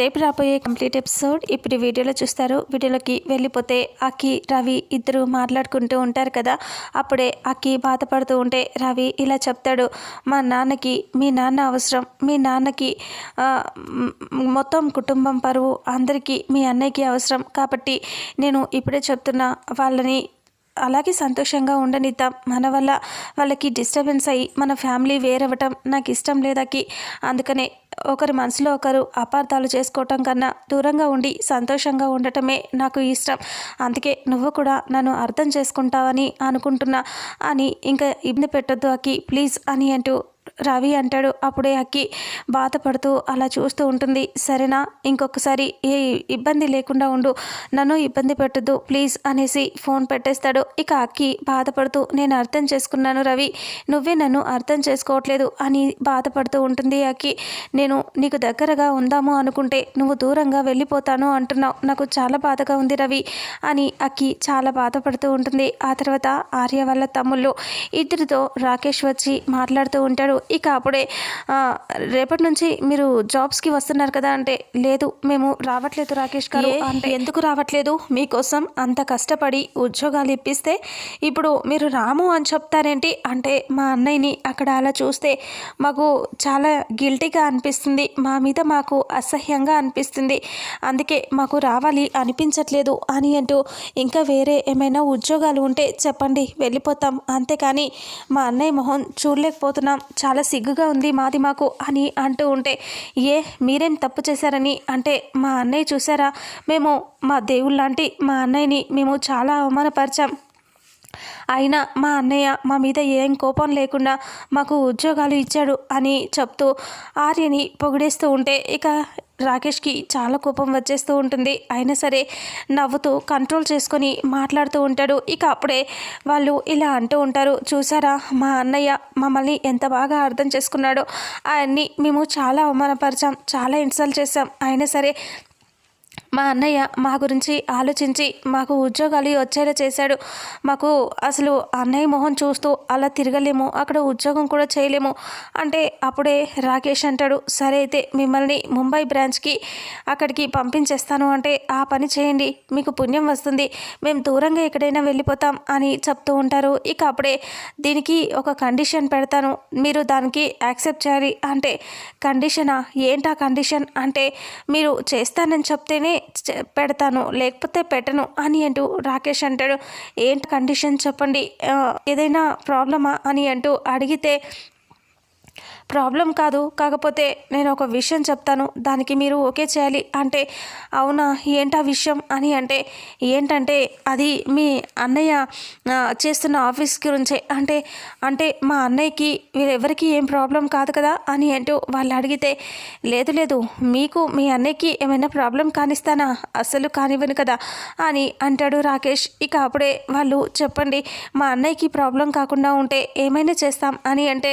రేపు రాబోయే complete episode ఇప్పుడు వీడియోలో చూస్తారు. వీడియోలోకి వెళ్ళిపోతే అక్కి రవి ఇద్దరు మాట్లాడుకుంటూ ఉంటారు కదా. అప్పుడే అక్కి బాధపడుతూ ఉంటే రవి ఇలా చెప్తాడు మా నాన్నకి మీ నాన్న అవసరం. మీ నాన్నకి మొత్తం కుటుంబం పరువు. అందరికీ మీ అన్నయ్యకి అవసరం. కాబట్టి నేను ఇప్పుడే చెప్తున్నా వాళ్ళని అలాగే సంతోషంగా ఉండనిద్దాం మన వల్ల వాళ్ళకి డిస్టర్బెన్స్ అయ్యి మన ఫ్యామిలీ వేరవ్వటం నాకు ఇష్టం లేదకి. అందుకనే ఒకరి మనసులో ఒకరు అపార్థాలు చేసుకోవటం కన్నా దూరంగా ఉండి సంతోషంగా ఉండటమే నాకు ఇష్టం. అందుకే నువ్వు కూడా నన్ను అర్థం చేసుకుంటావని అనుకుంటున్నా అని ఇంకా ఇబ్బంది పెట్టొద్దు అక్కి ప్లీజ్ అని అంటూ రవి అంటాడు. అప్పుడే అక్కి బాధపడుతూ అలా చూస్తూ ఉంటుంది. సరేనా ఇంకొకసారి ఏ ఇబ్బంది లేకుండా ఉండు. నన్ను ఇబ్బంది పెట్టద్దు ప్లీజ్ అనేసి ఫోన్ పెట్టేస్తాడు. ఇక అక్కి బాధపడుతూ నేను అర్థం చేసుకున్నాను రవి నువ్వే నన్ను అర్థం చేసుకోవట్లేదు అని బాధపడుతూ ఉంటుంది అక్కి. నేను నీకు దగ్గరగా ఉందాము అనుకుంటే నువ్వు దూరంగా వెళ్ళిపోతాను అంటున్నావు. నాకు చాలా బాధగా ఉంది రవి అని అక్కి చాలా బాధపడుతూ ఉంటుంది. ఆ తర్వాత ఆర్య వాళ్ళ తమ్ముళ్ళు ఇద్దరితో రాకేష్ వచ్చి మాట్లాడుతూ ఉంటాడు. ఇక అప్పుడే "ఆ, రేపటి నుంచి మీరు జాబ్స్కి వస్తున్నారు కదా అంటే లేదు మేము రావట్లేదు రాకేష్ గారు అంటే. ఎందుకు రావట్లేదు? మీకోసం అంత కష్టపడి ఉద్యోగాలు ఇప్పిస్తే ఇప్పుడు మీరు రాము అని చెప్తారేంటి? అంటే మా అన్నయ్యని అక్కడ అలా చూస్తే మాకు చాలా గిల్టీగా అనిపిస్తుంది. మా మీద మాకు అసహ్యంగా అనిపిస్తుంది. అందుకే మాకు రావాలి అనిపించట్లేదు అని అంటూ ఇంకా వేరే ఏమైనా ఉద్యోగాలు ఉంటే చెప్పండి వెళ్ళిపోతాం. అంతేకాని మా అన్నయ్య మొహం చూడలేకపోతున్నాం. చాలా చాలా సిగ్గుగా ఉంది మాది మాకు అని అంటూ ఉంటే ఏ మీరేం తప్పు చేశారని? అంటే మా అన్నయ్య చూసారా మేము మా దేవుళ్ళ లాంటి మా అన్నయ్యని మేము చాలా అవమానపరిచాం. అయినా మా అన్నయ్య మా మీద ఏం కోపం లేకుండా మాకు ఉద్యోగాలు ఇచ్చాడు అని చెప్తూ ఆర్యని పొగిడేస్తూ ఉంటే ఇక రాకేష్కి చాలా కోపం వచ్చేస్తూ ఉంటుంది. అయినా సరే నవ్వుతూ కంట్రోల్ చేసుకొని మాట్లాడుతూ ఉంటాడు. ఇక అప్పుడే వాళ్ళు ఇలా అంటూ ఉంటారు. చూసారా? మా అన్నయ్య మమ్మల్ని ఎంత బాగా అర్థం చేసుకున్నాడో. ఆయన్ని మేము చాలా అవమానపరిచాం. చాలా ఇన్సల్ట్ చేసాం అయినా సరే మా అన్నయ్య మా గురించి ఆలోచించి మాకు ఉద్యోగాలు వచ్చేలా చేశాడు. మాకు అసలు అన్నయ్య మొహం చూస్తూ అలా తిరగలేము అక్కడ ఉద్యోగం కూడా చేయలేము అంటే అప్పుడే రాకేష్ అంటాడు సరే అయితే మిమ్మల్ని ముంబై బ్రాంచ్కి అక్కడికి పంపించేస్తాను అంటే ఆ పని చేయండి మీకు పుణ్యం వస్తుంది మేము దూరంగా ఎక్కడైనా వెళ్ళిపోతాం అని చెప్తూ ఉంటారు. ఇక అప్పుడే దీనికి ఒక కండిషన్ పెడతాను మీరు దానికి యాక్సెప్ట్ చేయాలి అంటే కండిషనా? ఏంటా కండిషన్? అంటే మీరు చేస్తానని చెప్తేనే పెడతాను లేకపోతే పెట్టను అని అంటూ రాకేష్ అంటాడు. ఏంటి కండిషన్ చెప్పండి? ఏదైనా ప్రాబ్లమా అని అంటూ అడిగితే ప్రాబ్లం కాదు కాకపోతే నేను ఒక విషయం చెప్తాను. దానికి మీరు ఓకే చేయాలి అంటే అవునా ఏంటా విషయం అని అంటే ఏంటంటే అది మీ అన్నయ్య చేస్తున్న ఆఫీస్ గురించే. అంటే అంటే మా అన్నయ్యకి వీరెవరికి ఏం ప్రాబ్లం కాదు కదా అని అంటూ వాళ్ళు అడిగితే లేదు లేదు మీకు మీ అన్నయ్యకి ఏమైనా ప్రాబ్లం కానిస్తానా? అస్సలు కానివ్వను కదా అని అంటాడు రాకేష్. ఇక అప్పుడే వాళ్ళు చెప్పండి మా అన్నయ్యకి ప్రాబ్లం కాకుండా ఉంటే ఏమైనా చేస్తాం అని అంటే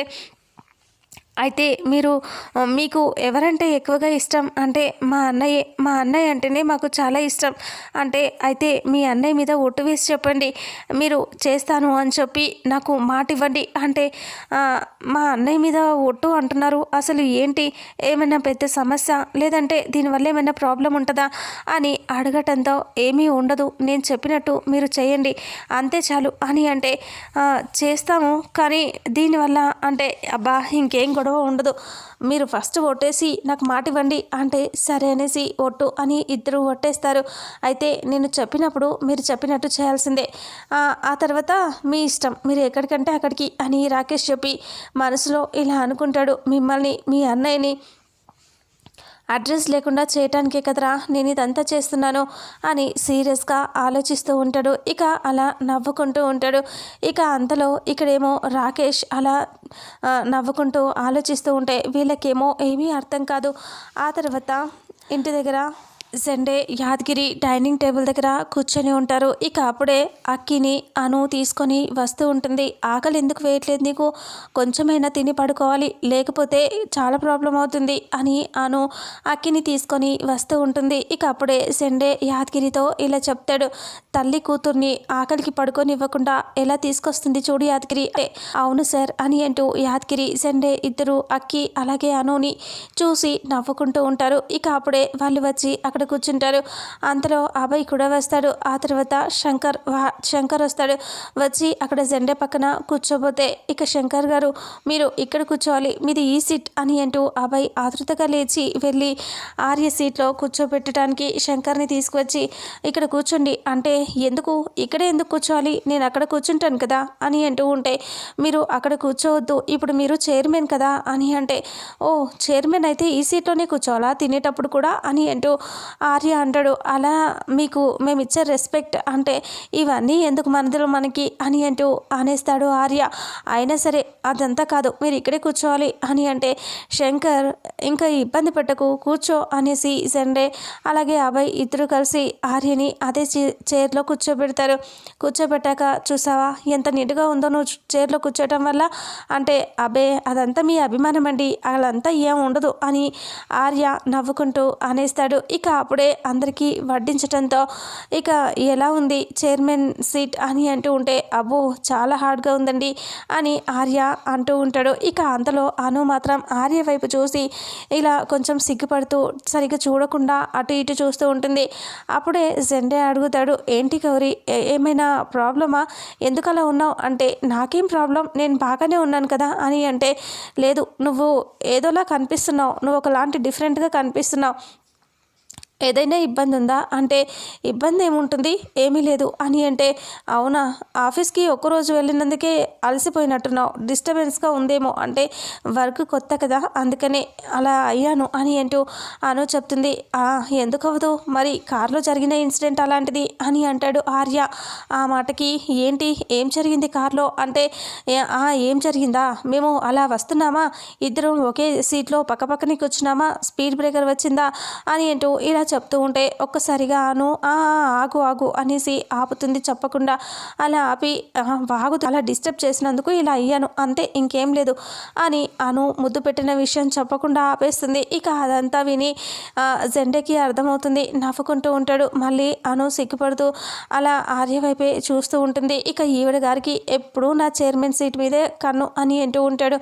అయితే మీరు మీకు ఎవరంటే ఎక్కువగా ఇష్టం? అంటే మా అన్నయ్య మా అన్నయ్య అంటేనే మాకు చాలా ఇష్టం. అంటే అయితే మీ అన్నయ్య మీద ఒట్టు వేసి చెప్పండి. మీరు చేస్తాను అని చెప్పి నాకు మాట ఇవ్వండి అంటే మా అన్నయ్య మీద ఒట్టు అంటున్నారు. అసలు ఏంటి? ఏమైనా పెద్ద సమస్య? లేదంటే దీనివల్ల ఏమైనా ప్రాబ్లం ఉంటుందా? అని అడగటంతో ఏమీ ఉండదు. నేను చెప్పినట్టు మీరు చేయండి. అంతే చాలు. అని అంటే చేస్తాము. కానీ దీనివల్ల అంటే అబ్బా ఇంకేం గొడవ ఉండదు. మీరు ఫస్ట్ ఒట్టేసి నాకు మాట ఇవ్వండి అంటే సరే అనేసి ఒట్టు అని ఇద్దరు ఒట్టేస్తారు అయితే నేను చెప్పినప్పుడు మీరు చెప్పినట్టు చేయాల్సిందే. ఆ తర్వాత మీ ఇష్టం మీరు ఎక్కడికంటే అక్కడికి అని రాకేష్ చెప్పి మనసులో ఇలా అనుకుంటాడు. మిమ్మల్ని మీ అన్నయ్యని అడ్రస్ లేకుండా చేయటానికే కదరా నేను ఇదంతా చేస్తున్నాను అని సీరియస్గా ఆలోచిస్తూ ఉంటాడు. ఇక అలా నవ్వుకుంటూ ఉంటాడు. ఇక అంతలో ఇక్కడేమో రాకేష్ అలా నవ్వుకుంటూ ఆలోచిస్తూ ఉంటే వీళ్ళకేమో ఏమీ అర్థం కాదు. ఆ తర్వాత ఇంటి దగ్గర జెండే యాదగిరి డైనింగ్ టేబుల్ దగ్గర కూర్చొని ఉంటారు. ఇక అప్పుడే అక్కిని అను తీసుకొని వస్తూ ఉంటుంది. ఆకలి ఎందుకు వేయట్లేదు నీకు? కొంచెమైనా తిని పడుకోవాలి. లేకపోతే చాలా ప్రాబ్లం అవుతుంది అని అను అక్కిని తీసుకొని వస్తూ ఉంటుంది. ఇక అప్పుడే జెండే యాదగిరితో ఇలా చెప్తాడు. తల్లి కూతుర్ని ఆకలికి పడుకొని ఇవ్వకుండా ఎలా తీసుకొస్తుంది చూడు యాదగిరి. అంటే, అవును సార్ అని అంటూ యాదగిరి జెండే ఇద్దరు అక్కి అలాగే అనుని చూసి నవ్వుకుంటూ ఉంటారు. ఇక అప్పుడే వాళ్ళు వచ్చి అక్కడ కూర్చుంటారు. అంతలో అభయ్ కూడా వస్తాడు. ఆ తర్వాత శంకర్ శంకర్ వస్తాడు. వచ్చి అక్కడ జెండా పక్కన కూర్చోబోతే ఇక శంకర్ గారు మీరు ఇక్కడ కూర్చోవాలి. మీది ఈ సీట్ అని అంటూ అభయ్ ఆతృతగా లేచి వెళ్ళి ఆర్య సీట్లో కూర్చోబెట్టడానికి శంకర్ని తీసుకువచ్చి ఇక్కడ కూర్చోండి. అంటే ఎందుకు? ఇక్కడే ఎందుకు కూర్చోవాలి? నేను అక్కడ కూర్చుంటాను కదా అని అంటూ ఉంటే మీరు అక్కడ కూర్చోవద్దు. ఇప్పుడు మీరు చైర్మన్ కదా అని అంటే ఓ చైర్మన్ అయితే ఈ సీట్లోనే కూర్చోవాలా? తినేటప్పుడు కూడా అని అంటూ ఆర్య అంటాడు అలా మీకు మేము ఇచ్చే రెస్పెక్ట్ అంటే ఇవన్నీ ఎందుకు మనదిలో మనకి అని అంటూ అనేస్తాడు ఆర్య. అయినా సరే అదంతా కాదు మీరు ఇక్కడే కూర్చోవాలి అని అంటే శంకర్ ఇంకా ఇబ్బంది పెట్టకు కూర్చో అనేసి సండే అలాగే అభయ్ ఇద్దరు కలిసి ఆర్యని అదే చైర్లో కూర్చోబెడతారు. కూర్చోబెట్టాక చూసావా ఎంత నీట్గా ఉందో నువ్వు చైర్లో కూర్చోవటం వల్ల? అంటే అబే అదంతా మీ అభిమానం అండి అదంతా ఏం ఉండదు అని ఆర్య నవ్వుకుంటూ అనేస్తాడు. ఇక అప్పుడే అందరికీ వడ్డించటంతో ఇక ఎలా ఉంది చైర్మన్ సీట్ అని అంటూ ఉంటే అబ్బో చాలా హార్డ్గా ఉందండి అని ఆర్య అంటూ ఉంటాడు. ఇక అంతలో అను మాత్రం ఆర్య వైపు చూసి ఇలా కొంచెం సిగ్గుపడుతూ సరిగ్గా చూడకుండా అటు ఇటు చూస్తూ ఉంటుంది. అప్పుడే జెండే అడుగుతాడు ఏంటి గౌరీ ఏ- ఏమైనా ప్రాబ్లమా? ఎందుకు అలా ఉన్నావు? అంటే నాకేం ప్రాబ్లం నేను బాగానే ఉన్నాను కదా అని అంటే లేదు నువ్వు ఏదోలా కనిపిస్తున్నావు నువ్వు ఒకలాంటి డిఫరెంట్గా కనిపిస్తున్నావు ఏదైనా ఇబ్బంది ఉందా? అంటే ఇబ్బంది ఏముంటుంది? ఏమీ లేదు అని అంటే అవునా? ఆఫీస్కి ఒక్కరోజు వెళ్ళినందుకే అలసిపోయినట్టున్నావు. డిస్టర్బెన్స్గా ఉందేమో. అంటే వర్క్ కొత్త కదా అందుకనే అలా అయ్యాను అని అంటూ అను చెప్తుంది. ఎందుకు అవ్వదు మరి కారులో జరిగిన ఇన్సిడెంట్ అలాంటిది? అని అంటాడు ఆర్య. ఆ మాటకి ఏంటి? ఏం జరిగింది కారులో? అంటే ఏం జరిగిందా? మేము అలా వస్తున్నామా? ఇద్దరం ఒకే సీట్లో పక్కపక్కనే కూర్చున్నామా? స్పీడ్ బ్రేకర్ వచ్చిందా? అని అంటూ ఇలా చెప్తూ ఉంటే ఒక్కసారిగా అను ఆగు ఆగు అనేసి ఆపుతుంది చెప్పకుండా. అలా ఆపి వాగు అలా డిస్టర్బ్ చేసినందుకు ఇలా అయ్యాను అంతే ఇంకేం లేదు అని అను ముద్దు పెట్టిన విషయం చెప్పకుండా ఆపేస్తుంది. ఇక అదంతా విని ఆ, జెండేకి అర్థమవుతుంది. నవ్వుకుంటూ ఉంటాడు. మళ్ళీ అను సిగ్గుపడుతూ అలా ఆర్య వైపే చూస్తూ ఉంటుంది. ఇక ఈవిడ గారికి ఎప్పుడూ నా చైర్మన్ సీట్ మీదే కన్ను అని అంటూ ఉంటాడు.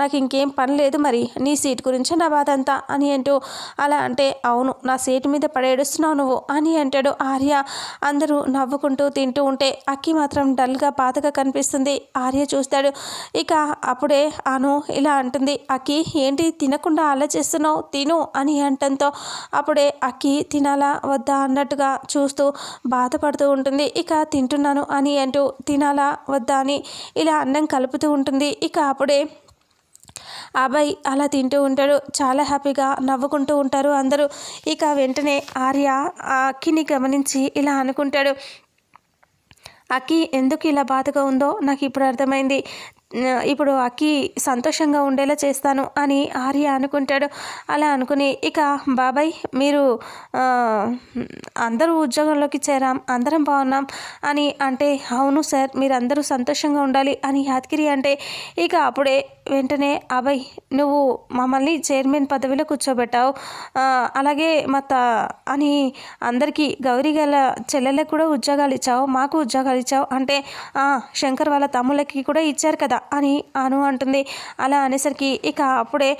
నాకు ఇంకేం పని లేదు మరి నీ సీట్ గురించి నా బాధ అంతా అని అంటూ అలా అంటే అవును నా సీటు మీద పడేడుస్తున్నావు నువ్వు అని అంటాడు ఆర్య. అందరూ నవ్వుకుంటూ తింటూ ఉంటే అక్కి మాత్రం డల్గా బాధగా కనిపిస్తుంది. ఆర్య చూస్తాడు. ఇక అప్పుడే అను ఇలా అంటుంది. అక్కి ఏంటి తినకుండా అలా చేస్తున్నావు? తిను అని అంటంతో అప్పుడే అక్కి తినాలా? వద్దా? అన్నట్టుగా చూస్తూ బాధపడుతూ ఉంటుంది. ఇక తింటున్నాను అని అంటూ తినాలా? వద్దా? అని ఇలా అన్నం కలుపుతూ ఉంటుంది. ఇక అప్పుడే అబ్బాయి అలా తింటూ ఉంటాడు చాలా హ్యాపీగా నవ్వుకుంటూ ఉంటారు. అందరూ ఇక వెంటనే ఆర్య ఆ అక్కిని గమనించి ఇలా అనుకుంటాడు అక్కి ఎందుకు ఇలా బాధగా ఉందో నాకు ఇప్పుడు అర్థమైంది. ఇప్పుడు అక్కి సంతోషంగా ఉండేలా చేస్తాను అని ఆర్య అనుకుంటాడు. అలా అనుకుని ఇక బాబాయ్ మీరు అందరూ ఉద్యోగంలోకి చేరాం అందరం బాగున్నాం అని అంటే అవును సార్ మీరు అందరూ సంతోషంగా ఉండాలి అని యాదగిరి అంటే ఇక అప్పుడే వెంటనే అభయ్ నువ్వు మమ్మల్ని చైర్మన్ పదవిలో కూర్చోబెట్టావు అలాగే మా త అని అందరికీ గౌరీ గల చెల్లెలకు కూడా ఉద్యోగాలు ఇచ్చావు మాకు ఉద్యోగాలు ఇచ్చావు అంటే శంకర్ వాళ్ళ తమ్ముళ్ళకి కూడా ఇచ్చారు కదా అని అను అంటుంది. అలా అనేసరికి ఇక అప్పుడే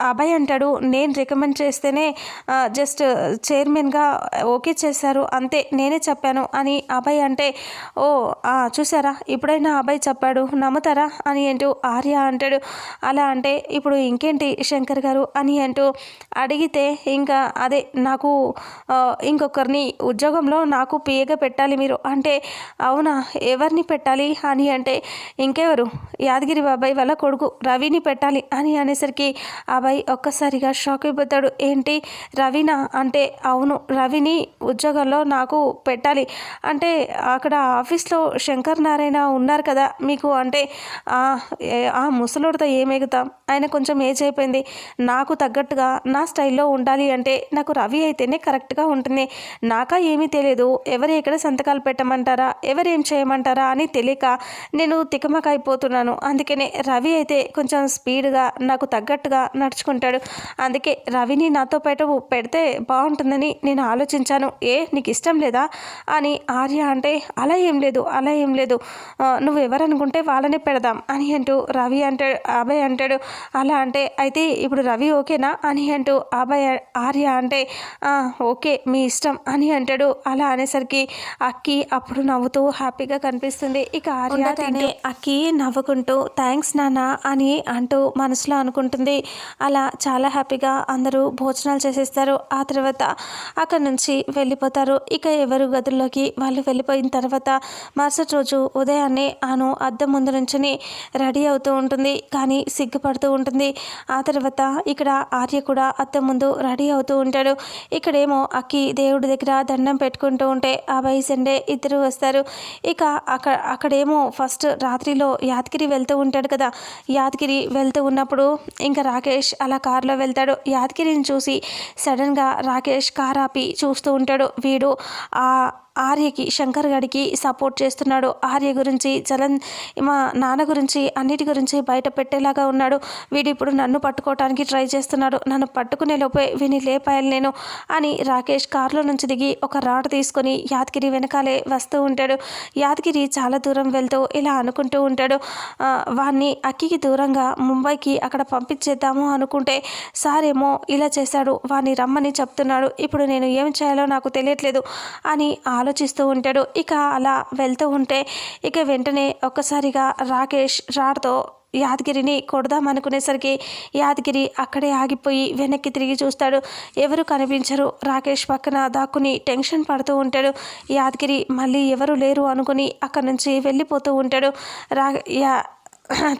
అభయ్ అంటాడు నేను రికమెండ్ చేస్తేనే జస్ట్ చైర్మన్గా ఓకే చేశారు అంతే నేనే చెప్పాను అని అభయ్ అంటే ఓ చూసారా ఇప్పుడైనా అభయ్ చెప్పాడు నమ్ముతారా? అని అంటూ ఆర్య అంటాడు. అలా అంటే ఇప్పుడు ఇంకేంటి శంకర్ గారు? అని అంటూ అడిగితే ఇంకా అదే నాకు ఇంకొకరిని ఉద్యోగంలో నాకు పిఏగా పెట్టాలి మీరు. అంటే అవునా ఎవరిని పెట్టాలి? అని అంటే ఇంకెవరు? యాదగిరి బాబాయ్ వాళ్ళ కొడుకు రవిని పెట్టాలి అని అనేసరికి అభయ్ ఒక్కసారిగా షాక్ అయిపోతాడు. ఏంటి రవినా? అంటే అవును రవిని ఉద్యోగంలో నాకు పెట్టాలి. అంటే అక్కడ ఆఫీస్లో శంకర్ నారాయణ ఉన్నారు కదా మీకు? అంటే ఆ ముసలోడితో ఏమెగుతాం ఆయన కొంచెం ఏజ్ అయిపోయింది. నాకు తగ్గట్టుగా నా స్టైల్లో ఉండాలి అంటే నాకు రవి అయితేనే కరెక్ట్గా ఉంటుంది. నాకా ఏమీ తెలియదు ఎవరు ఎక్కడ సంతకాలు పెట్టమంటారా? ఎవరు ఏం చేయమంటారా అని తెలియక నేను తికమక అయిపోతున్నాను అందుకనే రవి అయితే కొంచెం స్పీడ్గా నాకు తగ్గట్టుగా నడుచుకుంటాడు. అందుకే రవిని నాతో పాటు పెడితే బాగుంటుందని నేను ఆలోచించాను. ఏ నీకు ఇష్టం లేదా? అని ఆర్య అంటే అలా ఏం లేదు అలా ఏం లేదు. నువ్వు ఎవరనుకుంటే వాళ్ళనే పెడదాం అని అంటూ రవి అంటాడు అభయ్ అంటాడు. అలా అంటే అయితే ఇప్పుడు రవి ఓకేనా? అని అంటూ అభయ్ ఆర్య అంటే ఓకే మీ ఇష్టం అని అంటాడు. అలా అనేసరికి అక్కి అప్పుడు నవ్వుతూ హ్యాపీగా కనిపిస్తుంది. ఇక ఆర్య అక్కి నవ్వుకుంటూ థ్యాంక్స్ నాన్న అని అంటూ మనసులో అనుకుంటుంది. అలా చాలా హ్యాపీగా అందరూ భోజనాలు చేసేస్తారు. ఆ తర్వాత అక్కడి నుంచి వెళ్ళిపోతారు. ఇక ఎవరు గదుల్లోకి వాళ్ళు వెళ్ళిపోయిన తర్వాత మరుసటి రోజు ఉదయాన్నే ఆను అద్దం ముందు నుంచి రెడీ అవుతూ ఉంటుంది. కానీ సిగ్గుపడుతూ ఉంటుంది. ఆ తర్వాత ఇక్కడ ఆర్య కూడా అద్దం ముందు రెడీ అవుతూ ఉంటాడు. ఇక్కడేమో అక్కి దేవుడి దగ్గర దండం పెట్టుకుంటూ ఉంటే ఆ సండే ఇద్దరు వస్తారు. ఇక అక్కడ అక్కడేమో ఫస్ట్ రాత్రిలో యాదగిరి వెళ్తూ ఉంటాడు కదా. యాదగిరి వెళ్తూ ఉన్నప్పుడు ఇంకా రాకేష్ అలా కారులో వెళ్తాడు. యాదగిరిని చూసి సడన్గా రాకేష్ కార్ ఆపి చూస్తూ ఉంటాడు. వీడు ఆ ఆర్యకి శంకర్ గడికి సపోర్ట్ చేస్తున్నాడు. ఆర్య గురించి చలన్ మా నాన్న గురించి అన్నిటి గురించి బయట పెట్టేలాగా ఉన్నాడు. వీడు ఇప్పుడు నన్ను పట్టుకోవటానికి ట్రై చేస్తున్నాడు. నన్ను పట్టుకునే లోపే విని లేపాయాలి నేను అని రాకేష్ కారులో నుంచి దిగి ఒక రాడ్ తీసుకొని యాదగిరి వెనకాలే వస్తూ ఉంటాడు. యాదగిరి చాలా దూరం వెళ్తూ ఇలా అనుకుంటూ ఉంటాడు. వాణ్ణి అక్కికి దూరంగా ముంబైకి అక్కడ పంపించేద్దాము అనుకుంటే సారేమో ఇలా చేశాడు. వాణ్ణి రమ్మని చెప్తున్నాడు. ఇప్పుడు నేను ఏం చేయాలో నాకు తెలియట్లేదు అని ఆలో ఆలోచిస్తూ ఉంటాడు. ఇక అలా వెళ్తూ ఉంటే ఇక వెంటనే ఒక్కసారిగా రాకేష్ రాడ్తో యాదగిరిని కొడదామనుకునేసరికి యాదగిరి అక్కడే ఆగిపోయి వెనక్కి తిరిగి చూస్తాడు. ఎవరు కనిపించరు. రాకేష్ పక్కన దాక్కుని టెన్షన్ పడుతూ ఉంటాడు. యాదగిరి మళ్ళీ ఎవరు లేరు అనుకుని అక్కడి నుంచి వెళ్ళిపోతూ ఉంటాడు. రా యా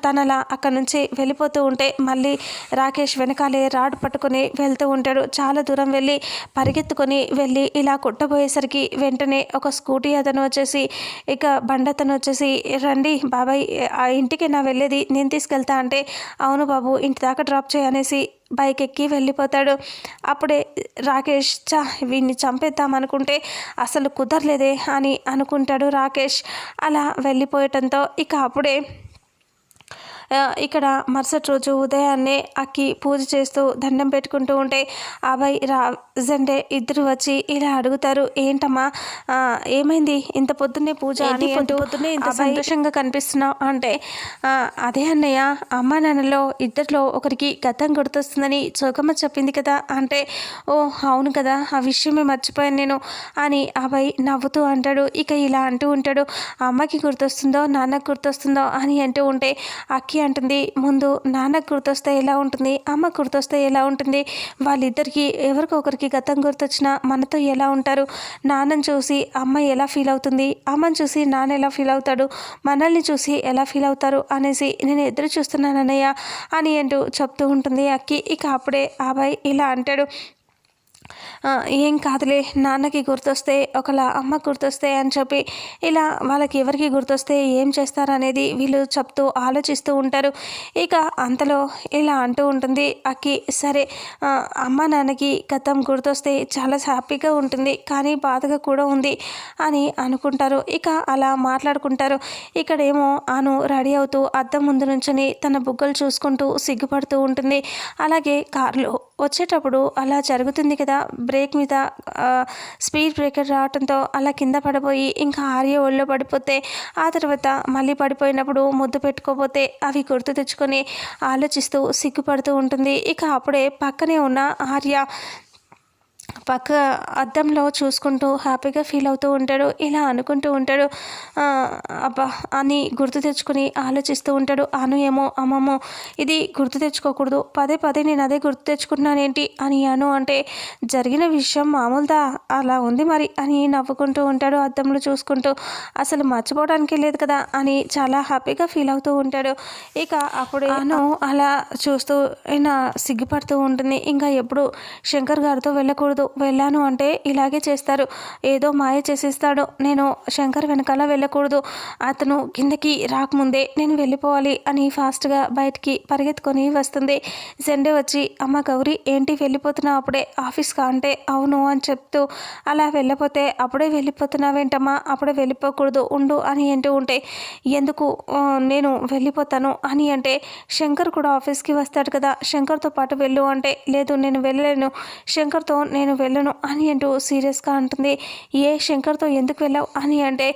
తనలా అక్కడి నుంచి వెళ్ళిపోతూ ఉంటే మళ్ళీ రాకేష్ వెనకాలే రాడ్ పట్టుకొని వెళ్తూ ఉంటాడు. చాలా దూరం వెళ్ళి పరిగెత్తుకొని వెళ్ళి ఇలా కొట్టబోయేసరికి వెంటనే ఒక స్కూటీ అతను వచ్చేసి ఇక బండతను వచ్చేసి రండి బాబాయ్ ఆ ఇంటికి నా వెళ్ళేది నేను తీసుకెళ్తా అంటే అవును బాబు ఇంటి దాకా డ్రాప్ చేయనేసి బైక్ ఎక్కి వెళ్ళిపోతాడు. అప్పుడే రాకేష్ చా వీడిని చంపేద్దాం అనుకుంటే అసలు కుదరలేదే అని అనుకుంటాడు రాకేష్. అలా వెళ్ళిపోయటంతో ఇక అప్పుడే ఇక్కడ మరుసటి రోజు ఉదయాన్నే అక్కి పూజ చేస్తూ దండం పెట్టుకుంటూ ఉంటే అబ్బాయి రాజండే ఇద్దరు వచ్చి ఇలా అడుగుతారు ఏంటమ్మా ఏమైంది? ఇంత పొద్దున్నే పూజ అని పొద్దున్నే ఇంత సంతోషంగా కనిపిస్తున్నావు? అంటే అదే అన్నయ్య అమ్మ నాన్నలో ఇద్దరిలో ఒకరికి గతం గుర్తొస్తుందని చోకమ్మ చెప్పింది కదా. అంటే ఓ అవును కదా ఆ విషయమే మర్చిపోయాను నేను అని అబ్బాయి నవ్వుతూ అంటాడు. ఇక ఇలా అంటూ ఉంటాడు అమ్మకి గుర్తొస్తుందో నాన్నకు గుర్తొస్తుందో అని అంటూ ఉంటే అక్కి అంటుంది ముందు నాన్నకు గుర్తొస్తే ఎలా ఉంటుంది అమ్మ గుర్తొస్తే ఎలా ఉంటుంది వాళ్ళిద్దరికి ఎవరికొకరికి గతం గుర్తొచ్చినా మనతో ఎలా ఉంటారు నాన్నని చూసి అమ్మ ఎలా ఫీల్ అవుతుంది అమ్మని చూసి నాన్న ఎలా ఫీల్ అవుతాడు మనల్ని చూసి ఎలా ఫీల్ అవుతారు అనేసి నేను ఎదురు చూస్తున్నాను అన్నయ్య అని అంటూ చెప్తూ ఉంటుంది అక్కి. ఇక అప్పుడే అబ్బాయి ఇలా అంటాడు ఏం కాదులే నాన్నకి గుర్తొస్తే ఒకలా అమ్మ గుర్తొస్తే అని చెప్పి ఇలా వాళ్ళకి ఎవరికి గుర్తొస్తే ఏం చేస్తారనేది వీళ్ళు చెప్తూ ఆలోచిస్తూ ఉంటారు. ఇక అంతలో ఇలా అంటూ ఉంటుంది అక్కి సరే అమ్మ నాన్నకి గతం గుర్తొస్తే చాలా హ్యాపీగా ఉంటుంది కానీ బాధగా కూడా ఉంది అని అనుకుంటారు. ఇక అలా మాట్లాడుకుంటారు. ఇక్కడేమో ఆను రెడీ అవుతూ అద్దం ముందు నుంచని తన బుగ్గలు చూసుకుంటూ సిగ్గుపడుతూ ఉంటుంది. అలాగే కారులో వచ్చేటప్పుడు అలా జరుగుతుంది కదా బ్రేక్ మీద స్పీడ్ బ్రేకర్ రావడంతో అలా కింద పడిపోయి ఇంకా ఆర్య ఒళ్ళో పడిపోతే ఆ తర్వాత మళ్ళీ పడిపోయినప్పుడు ముద్దు పెట్టుకోపోతే అవి గుర్తు తెచ్చుకొని ఆలోచిస్తూ సిగ్గుపడుతూ ఉంటుంది. ఇక అప్పుడే పక్కనే ఉన్న ఆర్య పక్క అద్దంలో చూసుకుంటూ హ్యాపీగా ఫీల్ అవుతూ ఉంటాడు ఇలా అనుకుంటూ ఉంటాడు. అబ్బా అని గుర్తు తెచ్చుకుని ఆలోచిస్తూ ఉంటాడు. అను ఏమో అమ్మమ్మో ఇది గుర్తు తెచ్చుకోకూడదు. పదే పదే నేను అదే గుర్తు తెచ్చుకుంటున్నానేంటి? అని అను అంటే జరిగిన విషయం మామూలుదా? అలా ఉంది మరి అని నవ్వుకుంటూ ఉంటాడు అద్దంలో చూసుకుంటూ. అసలు మర్చిపోవడానికి లేదు కదా అని చాలా హ్యాపీగా ఫీల్ అవుతూ ఉంటాడు. ఇక అప్పుడు అను అలా చూస్తూ ఆయన సిగ్గుపడుతూ ఉంటుంది. ఇంకా ఎప్పుడు శంకర్ గారితో వెళ్ళకూడదు. వెళ్ళాను అంటే ఇలాగే చేస్తారు. ఏదో మాయ చేసేస్తాడు. నేను శంకర్ వెనకాల వెళ్ళకూడదు. అతను కిందకి రాకముందే నేను వెళ్ళిపోవాలి అని ఫాస్ట్గా బయటికి పరిగెత్తుకొని వస్తుంది. జెండే వచ్చి అమ్మ గౌరీ ఏంటి వెళ్ళిపోతున్నావు అప్పుడే? ఆఫీస్కా? అంటే అవును అని చెప్తూ అలా వెళ్ళిపోతే అప్పుడే వెళ్ళిపోతున్నావేంటమ్మా? అప్పుడే వెళ్ళిపోకూడదు. ఉండు అని అంటూ ఉంటే ఎందుకు? నేను వెళ్ళిపోతాను అని అంటే శంకర్ కూడా ఆఫీస్కి వస్తాడు కదా. శంకర్తో పాటు వెళ్ళు అంటే లేదు నేను వెళ్ళలేను. శంకర్తో నేను నేను వెళ్ళను అని అంటూ సీరియస్గా అంటుంది. ఏ శంకర్తో ఎందుకు వెళ్ళావు అని అంటే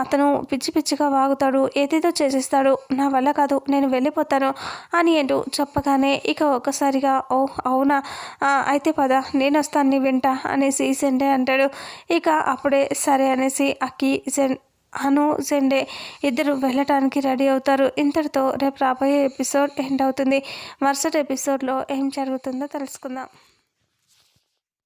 అతను పిచ్చి పిచ్చిగా వాగుతాడు ఏదేదో చేసేస్తాడు నా వల్ల కాదు నేను వెళ్ళిపోతాను అని అంటూ చెప్పగానే ఇక ఒక్కసారిగా ఓ అవునా? అయితే పద నేను వస్తాను నీ వెంట అనేసి సెండే అంటాడు. ఇక అప్పుడే సరే అనేసి అక్కి సెన్ అను జెండే ఇద్దరు వెళ్ళటానికి రెడీ అవుతారు. ఇంతటితో రేపు రాబోయే ఎపిసోడ్ ఎండ్ అవుతుంది. మరుసటి ఎపిసోడ్లో ఏం జరుగుతుందో తెలుసుకుందాం.